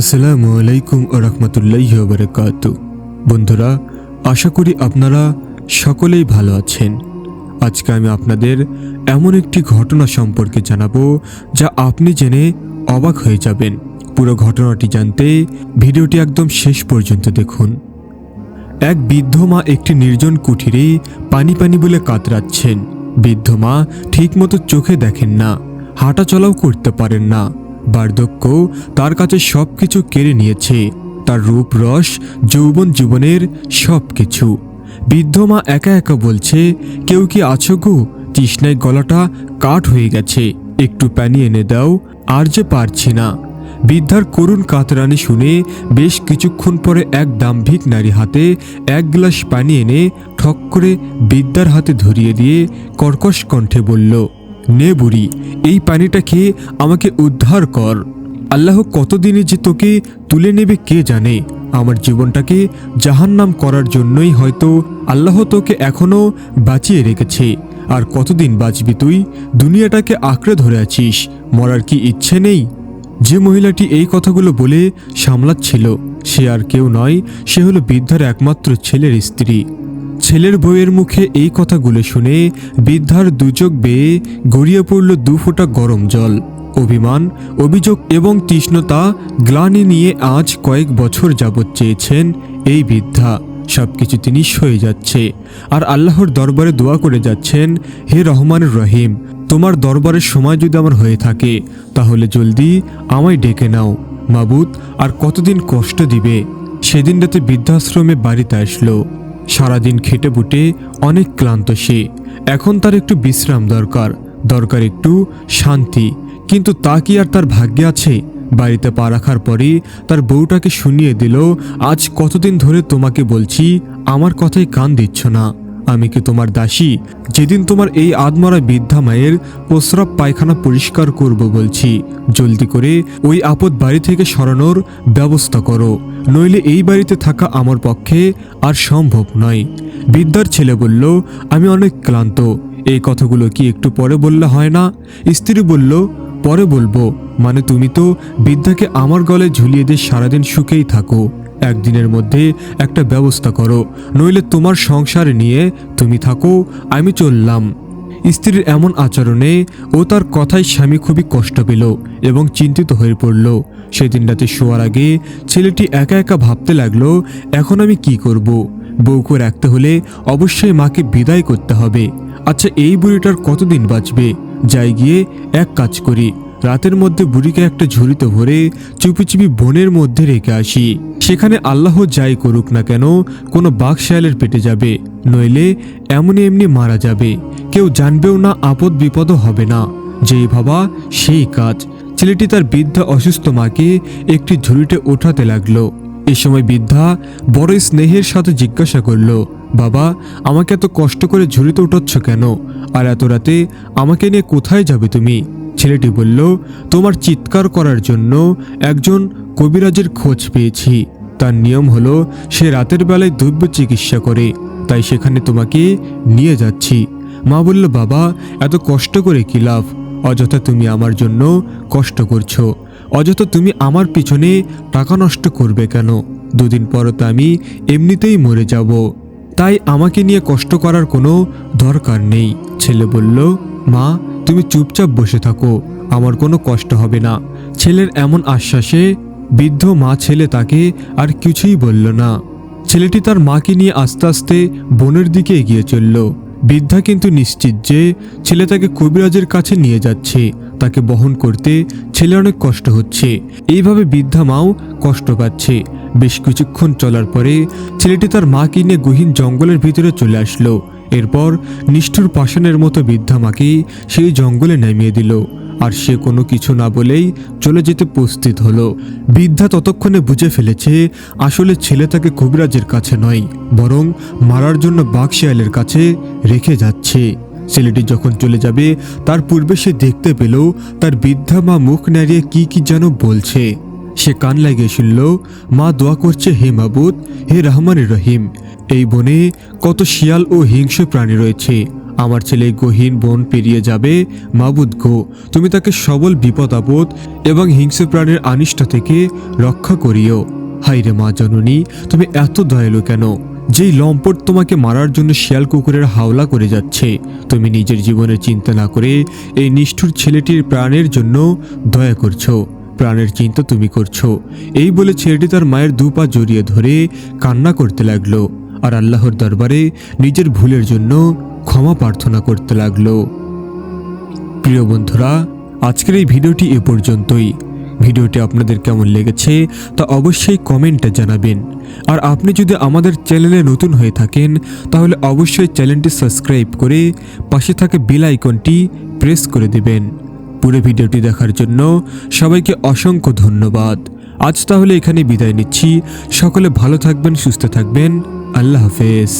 আসসালামু আলাইকুম রহমতুল্লাহ বারকাত। বন্ধুরা, আশা করি আপনারা সকলেই ভালো আছেন। আজকে আমি আপনাদের এমন একটি ঘটনা সম্পর্কে জানাব, যা আপনি জেনে অবাক হয়ে যাবেন। পুরো ঘটনাটি জানতে ভিডিওটি একদম শেষ পর্যন্ত দেখুন। এক বৃদ্ধ মা একটি নির্জন কুঠিরে পানি পানি বলে কাতরাচ্ছেন। বৃদ্ধ মা ঠিকমতো চোখে দেখেন না হাঁটা চলাও করতে পারেন না। বার্ধক্য তার কাছে সব কিছু কেড়ে নিয়েছে। তার রূপ রস যৌবন জীবনের সব কিছু বৃদ্ধ মা একা একা বলছে, কেউ কি আছো গো? তৃষ্ণায় গলাটা কাঠ হয়ে গেছে। একটু পানি এনে দাও, আর যে পারছি না। বৃদ্ধার করুণ কাতরানি শুনে বেশ কিছুক্ষণ পরে এক দাম্ভিক নারী হাতে এক গ্লাস পানি এনে ঠক করে বৃদ্ধার হাতে ধরিয়ে দিয়ে কর্কশ কণ্ঠে বলল নে বুড়ি, এই পানিটা খেয়ে আমাকে উদ্ধার কর। আল্লাহ কতদিনে যে তোকে তুলে নেবে কে জানে? আমার জীবনটাকে জাহান্নাম করার জন্যই হয়তো আল্লাহ তোকে এখনও বাঁচিয়ে রেখেছে। আর কতদিন বাঁচবি তুই? দুনিয়াটাকে আঁকড়ে ধরে আছিস। মরার কি ইচ্ছে নেই? যে মহিলাটি এই কথাগুলো বলে সামলাচ্ছিল, সে আর কেউ নয়, সে হলো বৃদ্ধার একমাত্র ছেলের স্ত্রী। ছেলের বউয়ের মুখে এই কথাগুলো শুনে বৃদ্ধার দুচোখ বেয়ে গড়িয়ে পড়ল দু ফোঁটা গরম জল। অভিমান, অভিযোগ এবং তৃষ্ণতা গ্লানি নিয়ে আজ কয়েক বছর যাবৎ চেয়েছেন এই বৃদ্ধা। সবকিছু তিনি সয়ে যাচ্ছে। আর আল্লাহর দরবারে দোয়া করে যাচ্ছেন, হে রহমানুর রহিম, তোমার দরবারের সময় যদি আমার হয়ে থাকে, তাহলে জলদি আমায় ডেকে নাও। মাবুত আর কতদিন কষ্ট দিবে? সেদিন রাতে বৃদ্ধাশ্রমে বাড়িতে আসলো। সারাদিন খেটে বুটে অনেক ক্লান্ত সে। এখন তার একটু বিশ্রাম দরকার দরকার একটু শান্তি। কিন্তু তা কি আর তার ভাগ্যে আছে? বাড়িতে পা রাখার পরে তার বউটাকে শুনিয়ে দিল, আজ কতদিন ধরে তোমাকে বলছি, আমার কথায় কান দিচ্ছ না। আমি কি তোমার দাসী? যেদিন তোমার এই আদমরা বৃদ্ধা মায়ের প্রস্রাব পায়খানা পরিষ্কার করব বলছি। জলদি করে ওই আপদ বাড়ি থেকে সরানোর ব্যবস্থা করো। নইলে এই বাড়িতে থাকা আমার পক্ষে আর সম্ভব নয়। বৃদ্ধার ছেলে বলল, আমি অনেক ক্লান্ত। এই কথাগুলো কি একটু পরে বললে হয় না? স্ত্রী বলল, পরে বলব। মানে তুমি তো বৃদ্ধাকে আমার গলে ঝুলিয়ে দিয়ে সারাদিন সুখেই থাকো। একদিনের মধ্যে একটা ব্যবস্থা করো, নইলে তোমার সংসার নিয়ে তুমি থাকো, আমি চললাম। স্ত্রীর এমন আচরণে ও তার কথায় স্বামী খুবই কষ্ট পেল এবং চিন্তিত হয়ে পড়ল। সেদিন রাতে শোয়ার আগে ছেলেটি একা একা ভাবতে লাগল, এখন আমি কি করব? বউকে রাখতে হলে অবশ্যই মাকে বিদায় করতে হবে। আচ্ছা এই বুড়িটার কতদিন বাঁচবে? যাই গিয়ে এক কাজ করি রাতের মধ্যে বুড়িকে একটা ঝুড়িতে ভরে চুপি চুপি বনের মধ্যে রেখে আসি। সেখানে আল্লাহ যাই করুক না কেন, কোনো বাঘ শিয়ালের পেটে যাবে, নইলে এমনি এমনি মারা যাবে। কেউ জানবেও না আপদ বিপদও হবে না। যেই ভাবা, সেই কাজ। ছেলেটি তার বৃদ্ধা অসুস্থ মাকে একটি ঝুড়িতে ওঠাতে লাগল। এ সময় বৃদ্ধা বড় স্নেহের সাথে জিজ্ঞাসা করল, বাবা, আমাকে এত কষ্ট করে ঝুড়িতে উঠাচ্ছ কেন? আর এত রাতে আমাকে নিয়ে কোথায় যাবে তুমি? ছেলেটি বলল, তোমার চিৎকার করার জন্য একজন কবিরাজের খোঁজ পেয়েছি। তার নিয়ম হলো, সে রাতের বেলায় দ্রব্য চিকিৎসা করে, তাই সেখানে তোমাকে নিয়ে যাচ্ছি। মা বলল, বাবা, এত কষ্ট করে কি লাভ? অযথা তুমি আমার জন্য কষ্ট করছ। অযথা তুমি আমার পিছনে টাকা নষ্ট করবে কেন? দুদিন পর তো আমি এমনিতেই মরে যাব। তাই আমাকে নিয়ে কষ্ট করার কোনো দরকার নেই। ছেলে বলল, মা তুমি চুপচাপ বসে থাকো, আমার কোনো কষ্ট হবে না। ছেলের এমন আশ্বাসে বৃদ্ধ মা ছেলে তাকে আর কিছুই বলল না। ছেলেটি তার মাকে নিয়ে আস্তে আস্তে বোনের দিকে এগিয়ে চলল। বৃদ্ধা কিন্তু নিশ্চিত যে ছেলে তাকে কবিরাজের কাছে নিয়ে যাচ্ছে। তাকে বহন করতে ছেলে অনেক কষ্ট হচ্ছে। এইভাবে বৃদ্ধা মাও কষ্ট পাচ্ছে। বেশ কিছুক্ষণ চলার পরে ছেলেটি তার মাকে নিয়ে গহীন জঙ্গলের ভিতরে চলে আসলো। এরপর নিষ্ঠুর পাষাণের মতো বৃদ্ধা মাকে সেই জঙ্গলে নামিয়ে দিল। আর সে কোনো কিছু না বলেই চলে যেতে প্রস্তুত হলো। বৃদ্ধা ততক্ষণে বুঝে ফেলেছে আসলে ছেলে তাকে কবিরাজের কাছে নয়, বরং মারার জন্য বাঘশিয়ালের কাছে রেখে যাচ্ছে। ছেলেটি যখন চলে যাবে, তার পূর্বে সে দেখতে পেল তার বৃদ্ধা মা মুখ নাড়িয়ে কি কি যেন বলছে। সে কান লাগিয়ে শুনল, মা দোয়া করছে হে মাবুদ, হে রহমান রহিম। এই বনে কত শিয়াল ও হিংস্র প্রাণী রয়েছে। আমার ছেলে গহীন বন পেরিয়ে যাবে। মাবুদ গো, তুমি তাকে সবল বিপদ আপদ এবং হিংস্র প্রাণের আনিষ্ট থেকে রক্ষা করিও। হাইরে মা জননী, তুমি এত দয়ালু কেন? যেই লম্পট তোমাকে মারার জন্য শিয়াল কুকুরের হাওলা করে যাচ্ছে, তুমি নিজের জীবনের চিন্তা না করে এই নিষ্ঠুর ছেলেটির প্রাণের জন্য দয়া করছ, প্রাণের চিন্তা তুমি করছ। এই বলে ছেলেটি তার মায়ের দু পা জড়িয়ে ধরে কান্না করতে লাগল আর আল্লাহর দরবারে নিজের ভুলের জন্য ক্ষমা প্রার্থনা করতে লাগল। প্রিয় বন্ধুরা, আজকের এই ভিডিওটি এ পর্যন্তই। ভিডিওটি আপনাদের কেমন লেগেছে তা অবশ্যই কমেন্টে জানাবেন। আর আপনি যদি আমাদের চ্যানেলে নতুন হয়ে থাকেন, তাহলে অবশ্যই চ্যানেলটি সাবস্ক্রাইব করে পাশে থাকা বেল আইকনটি প্রেস করে দেবেন। পুরো ভিডিওটি দেখার জন্য সবাইকে অসংখ্য ধন্যবাদ। আজ তাহলে এখানে বিদায় নিচ্ছি। সকলে ভালো থাকবেন, সুস্থ থাকবেন। আল্লাহ হাফেজ।